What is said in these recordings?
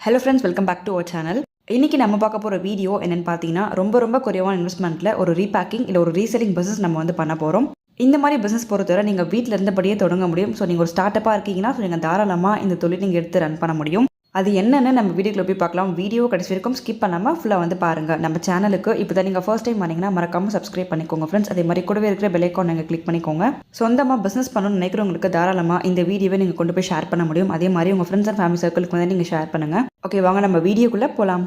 Hello friends welcome back to our channel இன்றைக்கி நம்ம பார்க்க போகிற வீடியோ என்னென்னு பார்த்தீங்கன்னா ரொம்ப ரொம்ப குறைவான இன்வெஸ்ட்மெண்ட்டில் ஒரு ரீபேக்கிங் இல்லை ஒரு ரீசெல்லிங் பிஸ்னஸ் நம்ம வந்து பண்ண போகிறோம் இந்த மாதிரி பிஸ்னஸ் பொறுத்தவரை நீங்கள் வீட்டில் இருந்தபடியே தொடங்க முடியும். ஸோ நீங்கள் ஒரு ஸ்டார்ட் அப்பாக இருக்கீங்கன்னா ஸோ நீங்கள் தாராளமாக இந்த தொழில் நீங்கள் எடுத்து ரன் பண்ண முடியும். அது என்னென்னு நம்ம வீடியோக்குள்ள போய் பார்க்கலாம். வீடியோ கடைசி வரைக்கும் ஸ்கிப் பண்ணாமல் ஃபுல்லாக வந்து பாருங்கள் நம்ம சேனலுக்கு இப்போ தான் நீங்கள் ஃபர்ஸ்ட் டைம் வரீங்கன்னா மறக்காமல் சப்ஸ்கிரைப் பண்ணிக்கோங்க ஃப்ரெண்ட்ஸ் அதே மாதிரி கூடவே இருக்கிற பெல் ஐக்கான் நீங்கள் கிளிக் பண்ணிக்கோங்க. சொந்தமாக பிஸ்னஸ் பண்ணணும்னு நினைக்கிறவங்களுக்கு தாராளமாக இந்த வீடியோவை நீங்கள் கொண்டு போய் ஷேர் பண்ண முடியும். அதே மாதிரி உங்கள் ஃப்ரெண்ட்ஸ் அண்ட் ஃபேமிலி சர்க்கிளுக்கு வந்து நீங்கள் ஷேர் பண்ணுங்கள் ஓகே வாங்க நம்ம வீடியோக்குள்ளே போகலாம்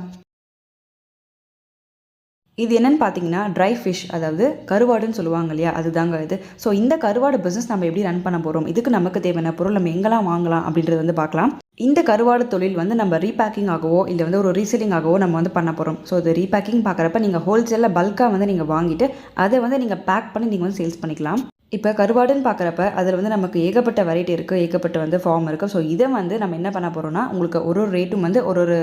இது என்னென்னு பார்த்தீங்கன்னா ட்ரை ஃபிஷ் அதாவது கருவாடுன்னு சொல்லுவாங்க இல்லையா? அதுதாங்க இது. ஸோ இந்த கருவாடு பிஸ்னஸ் நம்ம எப்படி ரன் பண்ண போகிறோம் இதுக்கு நமக்கு தேவையான பொருள் நம்ம எங்கெல்லாம் வாங்கலாம் அப்படின்றது வந்து பார்க்கலாம். இந்த கருவாடு தொழில் வந்து நம்ம ரீபேக்கிங் ஆகவோ இல்லை வந்து ஒரு ரீசெல்லிங் ஆகவோ நம்ம வந்து பண்ண போகிறோம் ஸோ இது ரீபேக்கிங் பார்க்குறப்ப நீங்கள் ஹோல்சேலில் பல்காக வந்து நீங்கள் வாங்கிட்டு அதை வந்து நீங்கள் பேக் பண்ணி நீங்கள் வந்து சேல்ஸ் பண்ணிக்கலாம். இப்போ கருவாடுன்னு பார்க்குறப்ப அதில் வந்து நமக்கு ஏகப்பட்ட வெரைட்டி இருக்குது ஏகப்பட்ட வந்து ஃபார்ம் இருக்குது ஸோ இதை வந்து நம்ம என்ன பண்ண போகிறோம்னா உங்களுக்கு ஒரு ஒரு ரேட்டும் வந்து ஒரு ஒரு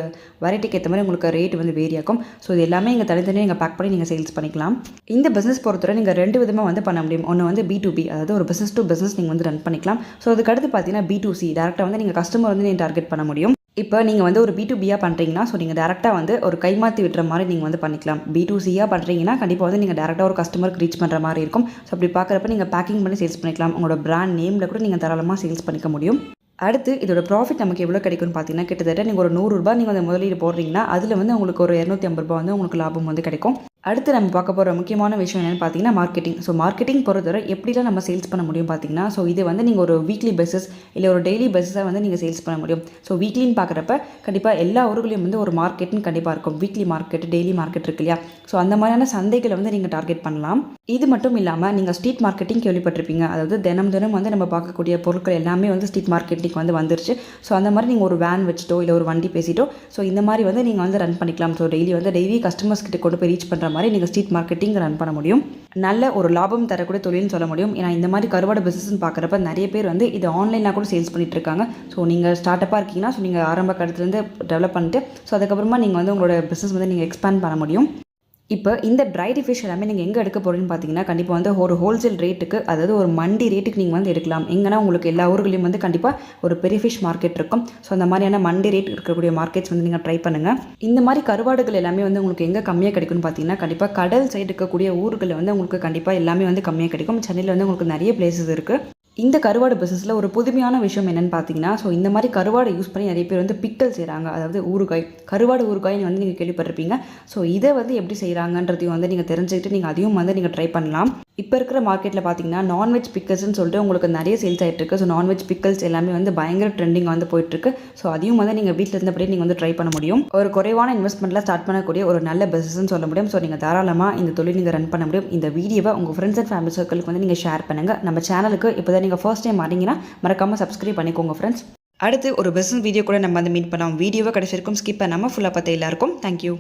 வெரைட்டிக்கு ஏற்ற மாதிரி உங்களுக்கு ரேட் வந்து வேரி ஆகும் ஸோ இது எல்லாமே இங்கே தனித்தனியாக நீங்கள் பேக் பண்ணி நீங்கள் சேல்ஸ் பண்ணிக்கலாம். இந்த பிஸ்னஸ் பொறுத்தவரை நீங்கள் ரெண்டு விதமாக வந்து பண்ண முடியும். ஒன்று வந்து பி டு பி அதாவது ஒரு பிஸ்னஸ் டு பிஸ்னஸ் நீங்கள் வந்து ரன் பண்ணிக்கலாம். ஸோ அதுக்கு அடுத்து பார்த்தீங்கன்னா பி டு சி டேரெக்டாக வந்து நீங்கள் கஸ்டமர் வந்து நீங்கள் டார்கெட் பண்ண முடியும். இப்போ நீங்கள் வந்து ஒரு பி டு பியாக பண்ணுறீங்கன்னா ஸோ நீங்கள் டேரெக்டாக வந்து ஒரு கைமாற்றி விட்டுற மாதிரி நீங்கள் வந்து பண்ணிக்கலாம். பி டு சியாக பண்ணுறீங்கன்னா கண்டிப்பாக வந்து நீங்கள் டேரெக்டாக ஒரு கஸ்டமருக்கு ரீச் பண்ணுற மாதிரி இருக்கும். ஸோ அப்படி பார்க்குறப்ப நீங்கள் பேக்கிங் பண்ணி சேல்ஸ் பண்ணிக்கலாம். உங்களோட பிராண்ட் நேமில் கூட நீங்கள் தாராளமாக சேல்ஸ் பண்ணிக்க முடியும். அடுத்து இதோட ப்ராஃபிட் நமக்கு எவ்வளோ கிடைக்கும்னு பார்த்தீங்கன்னா கிட்டத்தட்ட நீங்கள் ஒரு நூறுரூபா நீங்கள் அந்த முதலீடு போடுறீங்கன்னா அதில் வந்து உங்களுக்கு ஒரு இரநூத்தி ஐம்பது ரூபா வந்து உங்களுக்கு லாபம் வந்து கிடைக்கும். அடுத்து நம்ம பார்க்க போகிற முக்கியமான விஷயம் என்னென்னு பார்த்தீங்கன்னா மார்க்கெட்டிங் ஸோ மார்க்கெட்டிங் பொறுத்தவரை எப்படிலாம் நம்ம சேல்ஸ் பண்ண முடியும் பார்த்தீங்கன்னா ஸோ இது வந்து நீங்கள் ஒரு வீக்லி பேசிஸ் இல்லை ஒரு டெய்லி பேசிஸாக வந்து நீங்கள் சேல்ஸ் பண்ண முடியும். ஸோ வீக்லின்னு பார்க்குறப்ப கண்டிப்பாக எல்லா ஊர்களையும் வந்து ஒரு மார்க்கெட்னு கண்டிப்பாக இருக்கும். வீக்லி மார்க்கெட் டெய்லி மார்க்கெட் இருக்கு இல்லையா? ஸோ அந்த மாதிரியான சந்தைகளை வந்து நீங்கள் டார்கெட் பண்ணலாம். இது மட்டும் இல்லாமல் நீங்கள் ஸ்ட்ரீட் மார்க்கெட்டிங் கேள்விப்பட்டிருப்பீங்க. அதாவது தினம் தினம் வந்து நம்ம பார்க்கக்கூடிய பொருட்கள் எல்லாமே வந்து ஸ்ட்ரீட் மார்க்கெட்டிங் வந்து வந்துருச்சு. ஸோ அந்த மாதிரி நீங்கள் ஒரு வேன் வச்சுட்டோ இல்லை ஒரு வண்டி பேசிட்டோ ஸோ இந்த மாதிரி வந்து நீங்கள் வந்து ரன் பண்ணிக்கலாம். ஸோ டெய்லி வந்து டெய்லி கஸ்டமர்ஸ் கிட்ட கொண்டு போய் ரீச் பண்ணுற மாதிரி நீங்கள் ஸ்ட்ரீட் மார்க்கெட்டிங் ரன் பண்ண முடியும். நல்ல ஒரு லாபம் தரக்கூடிய தொழில்னு சொல்ல முடியும். ஏன்னா இந்த மாதிரி கருவாடு பிஸ்னஸ்னு பார்க்குறப்ப நிறைய பேர் வந்து இது ஆன்லைனாக கூட சேல்ஸ் பண்ணிட்டு இருக்காங்க. ஸோ நீங்கள் ஸ்டார்ட் அப்பாக இருக்கீங்கன்னா ஸோ நீங்கள் ஆரம்ப காலத்துலேருந்து டெவலப் பண்ணிட்டு ஸோ அதுக்கப்புறமா நீங்கள் வந்து உங்களோட பிஸ்னஸ் வந்து நீங்கள் எக்ஸ்பேண்ட் பண்ண முடியும். இப்போ இந்த ட்ரை ஃபிஷ் எல்லாமே நீங்கள் எங்கே எடுக்க போகிறீங்கன்னு பார்த்தீங்கன்னா கண்டிப்பாக வந்து ஒரு ஹோல்சேல் ரேட்டுக்கு அதாவது ஒரு மண்டி ரேட்டுக்கு நீங்கள் வந்து எடுக்கலாம். எங்கன்னா உங்களுக்கு எல்லா ஊர்களையும் வந்து கண்டிப்பாக ஒரு பெரிய ஃபிஷ் மார்க்கெட் இருக்கும். ஸோ அந்த மாதிரியான மண்டி ரேட் இருக்கக்கூடிய மார்க்கெட்ஸ் வந்து நீங்கள் ட்ரை பண்ணுங்கள் இந்த மாதிரி கருவாடுகள் எல்லாமே வந்து உங்களுக்கு எங்கே கம்மியாக கிடைக்கும்னு பார்த்தீங்கன்னா கண்டிப்பாக கடல் சைடு இருக்கக்கூடிய ஊர்களில் வந்து உங்களுக்கு கண்டிப்பாக எல்லாமே வந்து கம்மியாக கிடைக்கும். சென்னையில் வந்து உங்களுக்கு நிறைய பிளேசஸ் இருக்குது இந்த கருவாடு பிஸ்னஸில் ஒரு புதுமையான விஷயம் என்னென்னு பார்த்தீங்கன்னா ஸோ இந்த மாதிரி கருவாடை யூஸ் பண்ணி நிறைய பேர் வந்து பிக்கல் செய்கிறாங்க அதாவது ஊறுகாய் கருவாடு ஊறுகாய்னு வந்து நீங்கள் கேள்விப்பட்டிருப்பீங்க. ஸோ இதை வந்து எப்படி செய்கிறாங்கன்றதையும் வந்து நீங்கள் தெரிஞ்சுக்கிட்டு நீங்கள் அதையும் வந்து நீங்கள் ட்ரை பண்ணலாம். இப்போ இருக்கிற மார்க்கெட்டில் பார்த்தீங்கன்னா நான்வெஜ் பிக்கல்ஸ்னு சொல்லிட்டு உங்களுக்கு நிறைய சேல்ஸ் ஆகிட்டு இருக்கு. ஸோ நான்வெஜ் பிக்கல்ஸ் எல்லாமே வந்து பயங்கர ட்ரெண்டிங் வந்து போயிட்டுருக்கு ஸோ அதையும் வந்து நீங்கள் வீட்டில் இருந்தபடியே நீங்கள் வந்து ட்ரை பண்ண முடியும். ஒரு குறைவான இன்வெஸ்ட்மெண்ட்டில் ஸ்டார்ட் பண்ணக்கூடிய ஒரு நல்ல பிஸ்னஸ்ன்னு சொல்ல முடியும். ஸோ நீங்கள் தாராளமாக இந்த தொழில் நீங்கள் ரன் பண்ண முடியும். இந்த வீடியோவை உங்கள் ஃப்ரெண்ட்ஸ் அண்ட் ஃபேமிலி சர்க்கிளுக்கு வந்து நீங்கள் ஷேர் பண்ணுங்கள் நம்ம சேனலுக்கு இப்போ அதை நீங்கள் ஃபர்ஸ்ட் டைம் வரீங்கன்னா மறக்காமல் சப்ஸ்கிரைப் பண்ணிக்கோங்க ஃப்ரெண்ட்ஸ் அடுத்து ஒரு பிஸ்னஸ் வீடியோ கூட நம்ம வந்து மீட் பண்ணோம் வீடியோவை கடைசி வரைக்கும் ஸ்கிப் பண்ணாமல் ஃபுல்லாக பார்த்து எல்லாருக்கும் தேங்க்யூ